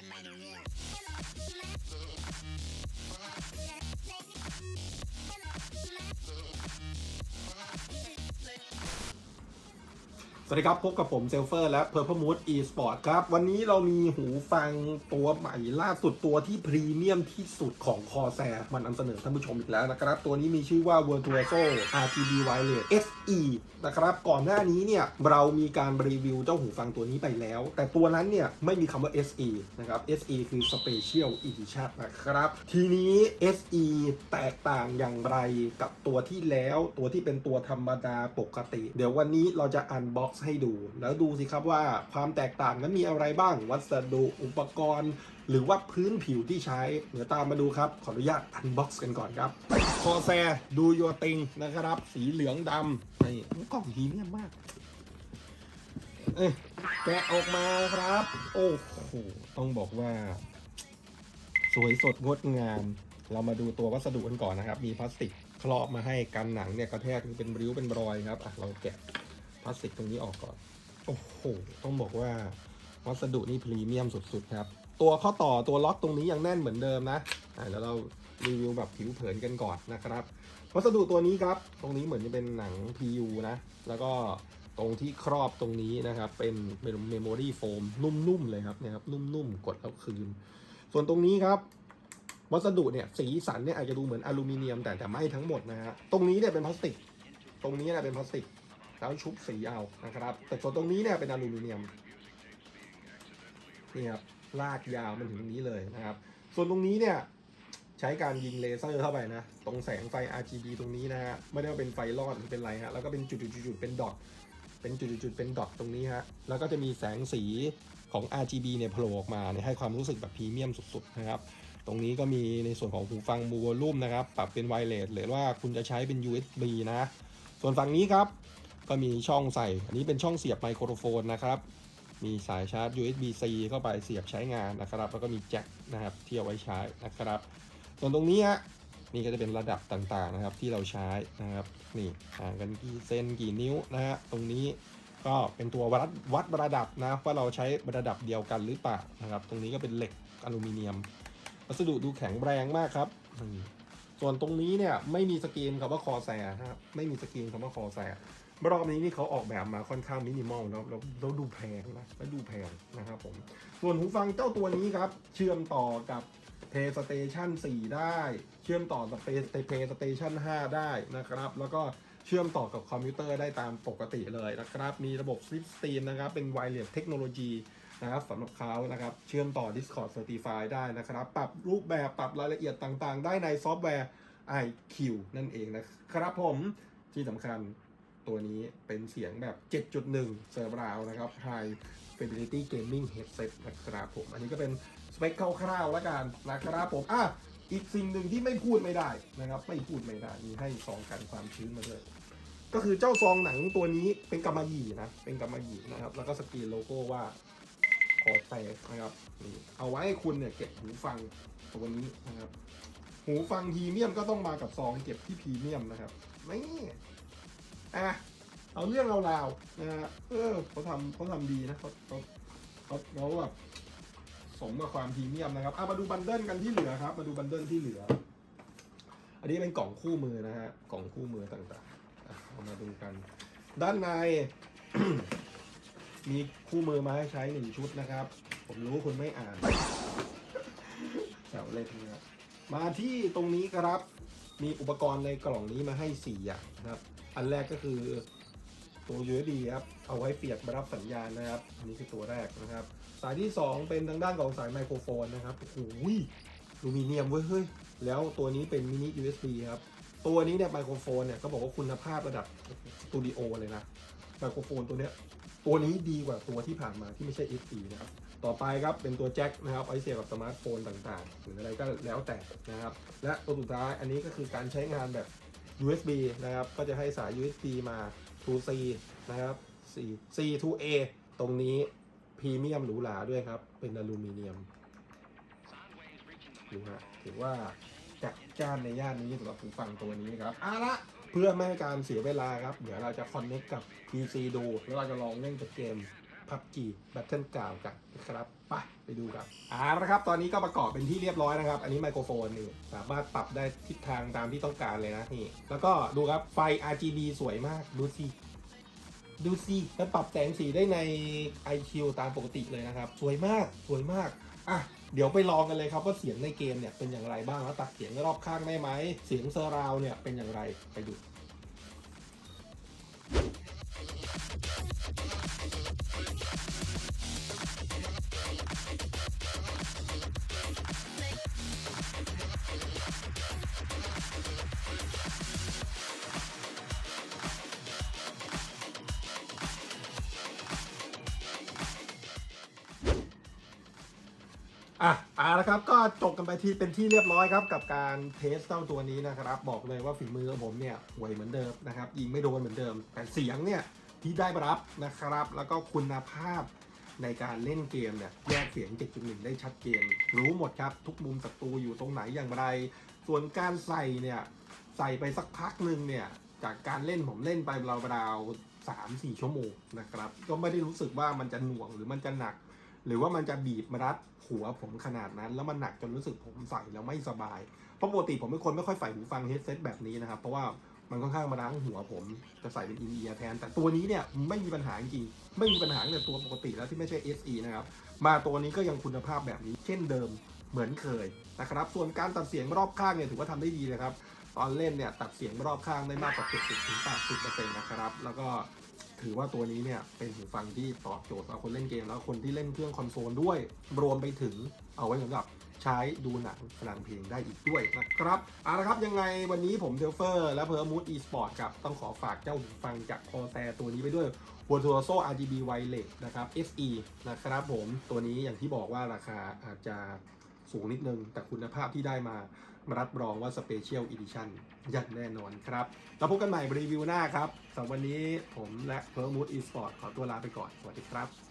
somebody real. สวัสดีครับ พบกับผมเซลเฟอร์และ Purple Mood eSport ครับ วันนี้เรามีหูฟังตัวใหม่ล่าสุดตัวที่พรีเมียมที่สุดของ Corsair มันนำเสนอท่านผู้ชมอีกแล้วนะครับ ตัวนี้มีชื่อว่า Virtuoso RGB Wireless SE นะครับ ก่อนหน้านี้เนี่ย เรามีการรีวิวเจ้าหูฟังตัวนี้ไปแล้ว แต่ตัวนั้นเนี่ย ไม่มีคำว่า SE นะครับ SE คือ Special Edition นะครับ ทีนี้ SE แตกต่างอย่างไรกับตัวที่แล้ว ตัวที่เป็นตัวธรรมดาปกติ เดี๋ยววันนี้เราจะอันบ็อกให้ดู แล้วดูสิครับว่าความแตกต่างนั้นมีอะไรบ้าง วัสดุอุปกรณ์ หรือว่าพื้นผิวที่ใช้เดี๋ยวตามมาดูครับ ขออนุญาตอันบ็อกซ์กันก่อนครับ คอแซดูโยติงนะครับ สีเหลืองดำนี่กล่องพรีเมียมมากเอแกะออกมาครับ โอ้โหต้องบอกว่า สวยสดงดงาม เรามาดูตัววัสดุกันก่อนนะครับ มีพลาสติกครอบมาให้กันหนังเนี่ยกระแทกเป็นริ้วเป็นรอยครับอะเราแกะ พลาสติกตรงนี้ออกก่อน โอ้โห ต้องบอกว่าวัสดุนี่พรีเมียมสุดๆครับ ตัวข้อต่อตัวล็อกตรงนี้ยังแน่นเหมือนเดิมนะอะแล้วเรารีวิวแบบผิวเผินกันก่อนนะครับ วัสดุตัวนี้ครับ ตรงนี้เหมือนจะเป็นหนัง PU นะ แล้วก็ตรงที่ครอบตรงนี้นะครับ เป็นเมมโมรี่โฟมนุ่มๆเลยครับเนะครับ นุ่มๆ กดแล้วคืน ส่วนตรงนี้ครับ วัสดุเนี่ยสีสันเนี่ยอาจจะดูเหมือนอลูมิเนียมแต่แต่ไม่ทั้งหมดนะฮะ ตรงนี้เนี่ยเป็นพลาสติก ตรงนี้เนี่ยเป็นพลาสติก แล้วชุบสีเอานะครับ แต่ส่วนตรงนี้เนี่ยเป็นอลูมิเนียมนี่ครับลากยาวมันถึงตรงนี้เลยนะครับ ส่วนตรงนี้เนี่ยใช้การยิงเลเซอร์เข้าไปนะ ตรงแสงไฟ RGB ตรงนี้นะฮะไม่ได้ว่าเป็นไฟรอดหรือเป็นไรฮะแล้วก็เป็นจุดๆๆเป็นดอทเป็นจุดๆๆเป็นดอทตรงนี้ฮะแล้วก็จะมีแสงสีของ RGB เนี่ยโผล่ออกมาเนี่ยให้ความรู้สึกแบบพรีเมียมสุดๆนะครับ ตรงนี้ก็มีในส่วนของหูฟังมูวอลุ่มนะครับ ปรับเป็นไวเลสหรือว่าคุณจะใช้เป็น USB นะ ส่วนฝั่งนี้ครับ ก็มีช่องใส่ อันนี้เป็นช่องเสียบไมโครโฟนนะครับ มีสายชาร์จ USB-C เข้าไปเสียบใช้งานนะครับ แล้วก็มีแจ็คนะครับที่เอาไว้ใช้นะครับ ส่วนตรงนี้ฮะนี่ก็จะเป็นระดับต่างๆนะครับที่เราใช้นะครับ นี่ห่างกันกี่เซนกี่นิ้วนะฮะตรงนี้ก็เป็นตัววัดวัดระดับนะว่าเราใช้ระดับเดียวกันหรือเปล่านะครับ ตรงนี้ก็เป็นเหล็กอลูมิเนียม วัสดุดูแข็งแรงมากครับส่วนตรงนี้เนี่ยไม่มีสกรีนคำว่าคอแซนะครับไม่มีสกรีนคำว่าคอแซ รอบนี้นี่เขาออกแบบมาค่อนข้างมินิมอลแล้วแล้วดูแพงนะแล้วดูแพงนะครับผม ส่วนหูฟังเจ้าตัวนี้ครับ เชื่อมต่อกับ PlayStation 4 ได้ เชื่อมต่อกับ Play- PlayStation 5 ได้นะครับ แล้วก็เชื่อมต่อกับคอมพิวเตอร์ได้ตามปกติเลยนะครับ มีระบบ Slipstream นะครับ เป็น Wireless Technology นะครับสำหรับเขานะครับ เชื่อมต่อ Discord Certify ได้นะครับ ปรับรูปแบบปรับรายละเอียดต่างๆ ได้ในซอฟต์แวร์ IQ นั่นเองนะครับผมที่สำคัญ ตัวนี้เป็นเสียงแบบ 7.1 Surround นะครับ High Fidelity Gaming Headset นะครับผม อันนี้ก็เป็นสเปคคร่าวๆแล้วกันนะครับผม อะ อีกสิ่งหนึ่งที่ไม่พูดไม่ได้นะครับ ไม่พูดไม่ได้ มีให้ซองกันความชื้นมาด้วยก็คือเจ้าซองหนังตัวนี้เป็นกำมะหยี่นะ เป็นกำมะหยี่นะครับ แล้วก็สกรีนโลโก้ว่าคอแตกนะครับนี่เอาไว้ให้คุณเนี่ยเก็บหูฟังตัวนี้นะครับ หูฟังพรีเมียมก็ต้องมากับซองเก็บที่พรีเมียมนะครับ นี่ อะเอาเรื่องเอาราวนะฮะเออเขาทำเขาทำดีนะเขาเขาเขาเขาแบบสมกับความพรีเมียมนะครับอะมาดูบันเดิลกันที่เหลือครับ มาดูบันเดิลที่เหลือ อันนี้เป็นกล่องคู่มือนะฮะกล่องคู่มือต่างๆอะเอามาดูกัน ด้านใน มีคู่มือมาให้ใช้หนึ่งชุดนะครับ ผมรู้คุณไม่อ่านแถวเล็กนะครับมาที่ตรงนี้ครับ มีอุปกรณ์ในกล่องนี้มาให้ 4 อย่างนะครับ อันแรกก็คือตัว USB ครับ เอาไว้เสียบมารับสัญญาณนะครับ อันนี้คือตัวแรกนะครับ สายที่ 2 เป็นทางด้านของสายไมโครโฟนนะครับ โอ้โหลูมิเนียมเว้ยเฮ้ย แล้วตัวนี้เป็นมินิ USB ครับ ตัวนี้เนี่ยไมโครโฟนเนี่ยก็บอกว่าคุณภาพระดับสตูดิโอเลยนะ ไมโครโฟนตัวเนี้ย ตัวนี้ดีกว่าตัวที่ผ่านมาที่ไม่ใช่ SE นะครับ ต่อไปครับเป็นตัวแจ็คนะครับไว้เสียบกับสมาร์ทโฟนต่างๆ หรืออะไรก็แล้วแต่นะครับ และตัวสุดท้ายอันนี้ก็คือการใช้งานแบบ USB นะครับ ก็จะให้สาย USB มา to C นะครับ C C to A ตรงนี้พรีเมียมหรูหราด้วยครับ เป็นอลูมิเนียมดูฮะถือว่าจัดจ้านในย่านนี้สำหรับหูฟังตัวนี้ครับเอาละเพื่อไม่ให้การเสียเวลาครับ เดี๋ยวเราจะคอนเน c t กับ PC ดู แล้วเราจะลองเล่นกับเกมพับจีแบทเทิลกาวกันนะครับ ไปไปดูกันอ่าแล้วครับตอนนี้ก็ประกอบเป็นที่เรียบร้อยนะครับ อันนี้ไมโครโฟนนี่สามารถปรับได้ทิศทางตามที่ต้องการเลยนะนี่ แล้วก็ดูครับไฟ RGB สวยมากดูสิดูสิมันปรับแสงสีได้ใน IQ ตามปกติเลยนะครับ สวยมากสวยมากอะเดี๋ยวไปลองกันเลยครับว่าเสียงในเกมเนี่ยเป็นอย่างไรบ้างแล้วตัดเสียงรอบข้างได้ไหมเสียงเซอร์ราวเนี่ยเป็นอย่างไรไปดู อะเอาละครับก็จบกันไปที่เป็นที่เรียบร้อยครับ กับการเทสเจ้าตัวนี้นะครับ บอกเลยว่าฝีมือของผมเนี่ยห่วยเหมือนเดิมนะครับยิงไม่โดนเหมือนเดิม แต่เสียงเนี่ยที่ได้รับนะครับ แล้วก็คุณภาพในการเล่นเกมเนี่ยแยกเสียง 7.1 ได้ชัดเจนรู้หมดครับ ทุกมุมศัตรูอยู่ตรงไหนอย่างไร ส่วนการใส่เนี่ยใส่ไปสักพักหนึ่งเนี่ยจากการเล่นผมเล่นไปราวๆสามสี่ชั่วโมงนะครับ ก็ไม่ได้รู้สึกว่ามันจะหน่วงหรือมันจะหนัก หรือว่ามันจะบีบมารัดหัวผมขนาดนั้น แล้วมันหนักจนรู้สึกผมใส่แล้วไม่สบาย เพราะปกติผมเป็นคนไม่ค่อยใส่หูฟังเฮดเซตแบบนี้นะครับ เพราะว่ามันค่อนข้างมาล้างหัวผมจะใส่เป็นอินเอียร์แทน แต่ตัวนี้เนี่ยไม่มีปัญหาจริงๆไม่มีปัญหาในตัวปกติแล้วที่ไม่ใช่ SE นะครับ มาตัวนี้ก็ยังคุณภาพแบบนี้เช่นเดิมเหมือนเคยนะครับ ส่วนการตัดเสียงรอบข้างเนี่ยถือว่าทำได้ดีเลยครับ ตอนเล่นเนี่ยตัดเสียงรอบข้างได้มากกว่า70ถึง80%นะครับ แล้วก็ ถือว่าตัวนี้เนี่ยเป็นหูฟังที่ตอบโจทย์สำหรับคนเล่นเกมแล้วคนที่เล่นเครื่องคอนโซลด้วย รวมไปถึงเอาไว้สำหรับใช้ดูหนังฟังเพลงได้อีกด้วยนะครับเอาละครับยังไงวันนี้ผมเทลเฟอร์ และเพอร์มูดอีสปอร์ตครับต้องขอฝากเจ้าหูฟังจากคอแซตัวนี้ไปด้วย w o r t u o s o RGB Wireless นะครับ SE นะครับผมตัวนี้อย่างที่บอกว่าราคาอาจจะสูงนิดนึงแต่คุณภาพที่ได้มา รับรองว่าสเปเชียลเอ dition อย่างแน่นอนครับ แล้วพบกันใหม่รีวิวหน้าครับสำหรับวันนี้ผมและเพอร์มูดอีสปอร์ตขอตัวลาไปก่อน สวัสดีครับ